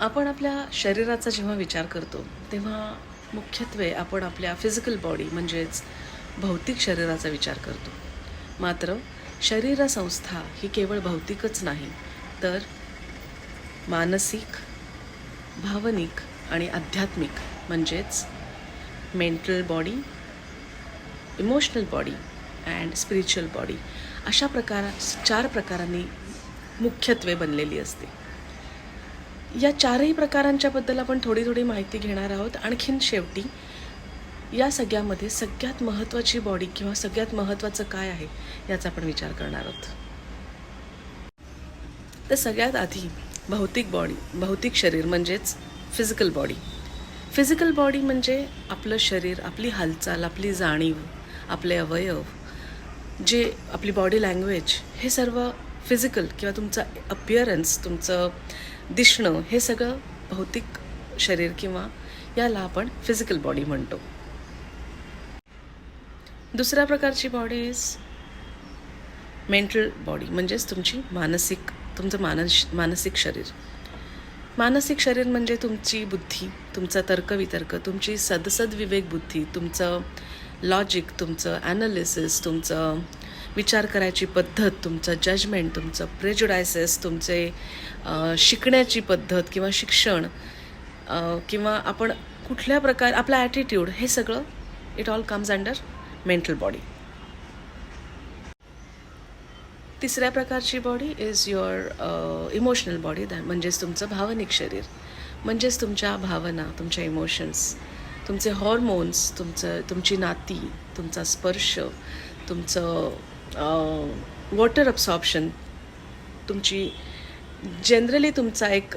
आपण आपल्या शरीराचा जेव्हा विचार करतो तेव्हा मुख्यत्वे आपण आपल्या फिजिकल बॉडी म्हणजेच भौतिक शरीराचा विचार करतो. मात्र शरीरसंस्था ही केवळ भौतिकच नाही तर मानसिक भावनिक आणि आध्यात्मिक म्हणजेच mental body emotional body and spiritual body अशा प्रकार चार प्रकारांनी मुख्यत्वे बनलेली असते. या चारही प्रकारांच्याबद्दल आपण थोडी थोडी माहिती घेणार आहोत. आणखीन शेवटी या सगळ्यामध्ये सगळ्यात महत्त्वाची बॉडी किंवा सगळ्यात महत्त्वाचं काय आहे याचा आपण विचार करणार आहोत. तर सगळ्यात आधी भौतिक बॉडी भौतिक शरीर म्हणजेच फिजिकल बॉडी फिजिकल बॉडी म्हणजे आपलं शरीर आपली हालचाल आपली जाणीव आपले अवयव जे आपली बॉडी लँग्वेज हे सर्व फिजिकल किंवा तुमचं अपिअरन्स तुमचं दिसणं हे सगळं भौतिक शरीर किंवा याला आपण फिजिकल बॉडी म्हणतो. दुसऱ्या प्रकारची बॉडी इज मेंटल बॉडी म्हणजेच तुमची मानसिक तुमचं मानस मानसिक शरीर. मानसिक शरीर म्हणजे तुमची बुद्धी तुमचा तर्कवितर्क तुमची सदसद विवेक बुद्धी तुमचं लॉजिक तुमचं ॲनालिसिस तुमचं विचार करायची पद्धत तुमचं जजमेंट तुमचं प्रेजुडायसेस तुमचे शिकण्याची पद्धत किंवा शिक्षण किंवा आपण कुठल्या प्रकार आपला ॲटिट्यूड हे सगळं it all comes under mental body तिसऱ्या प्रकारची body is your emotional body म्हणजेच तुमचं भावनिक शरीर. म्हणजेच तुमच्या भावना तुमच्या इमोशन्स तुमचे हॉर्मोन्स तुमचं तुमची नाती तुमचा स्पर्श तुमचं वॉटर अब्सॉर्प्शन तुमची जनरली तुमचा एक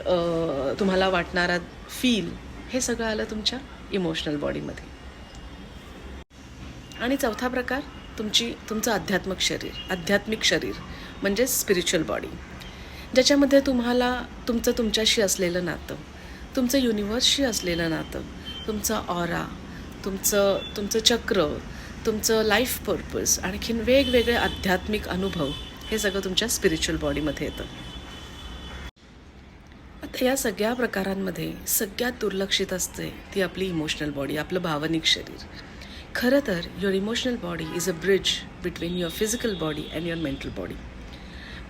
तुम्हाला वाटणारा फील हे सगळं आलं तुमच्या इमोशनल बॉडीमध्ये आणि चौथा प्रकार तुमची तुमचं आध्यात्मिक शरीर आध्यात्मिक शरीर म्हणजे स्पिरिच्युअल बॉडी ज्याच्यामध्ये तुम्हाला तुमचं तुमच्याशी असलेलं नातं तुमचं युनिवर्सशी असलेलं नातं तुमचं ऑरा तुमचं तुमचं चक्र तुमचं लाईफ पर्पज आणखीन वेगवेगळे आध्यात्मिक अनुभव हे सगळं तुमच्या स्पिरिच्युअल बॉडीमध्ये येतं. आता या सगळ्या प्रकारांमध्ये सगळ्यात दुर्लक्षित असते ती आपली इमोशनल बॉडी आपलं भावनिक शरीर. खरं तर your emotional body is a bridge between your physical body and your mental body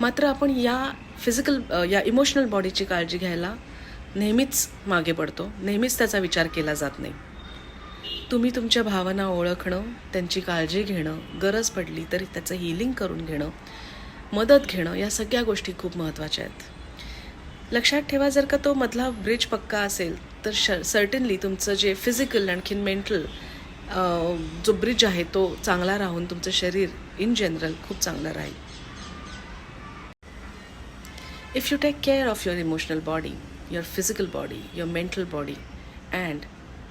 मात्र आपण या फिजिकल या इमोशनल बॉडीची काळजी घ्यायला नेहमीच मागे पडतो. नेहमीच त्याचा विचार केला जात नाही. तुम्ही तुमच्या भावना ओळखणं त्यांची काळजी घेणं गरज पडली तरी त्याचं हिलिंग करून घेणं मदत घेणं या सगळ्या गोष्टी खूप महत्त्वाच्या आहेत. लक्षात ठेवा जर का तो मधला ब्रिज पक्का असेल तर श सर्टनली तुमचं जे फिजिकल आणखीन मेंटल जो ब्रिज आहे तो चांगला राहून तुमचं शरीर इन जनरल खूप चांगलं राहील. If you take care of your emotional body your physical body your mental body and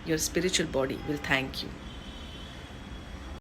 your spiritual body will thank you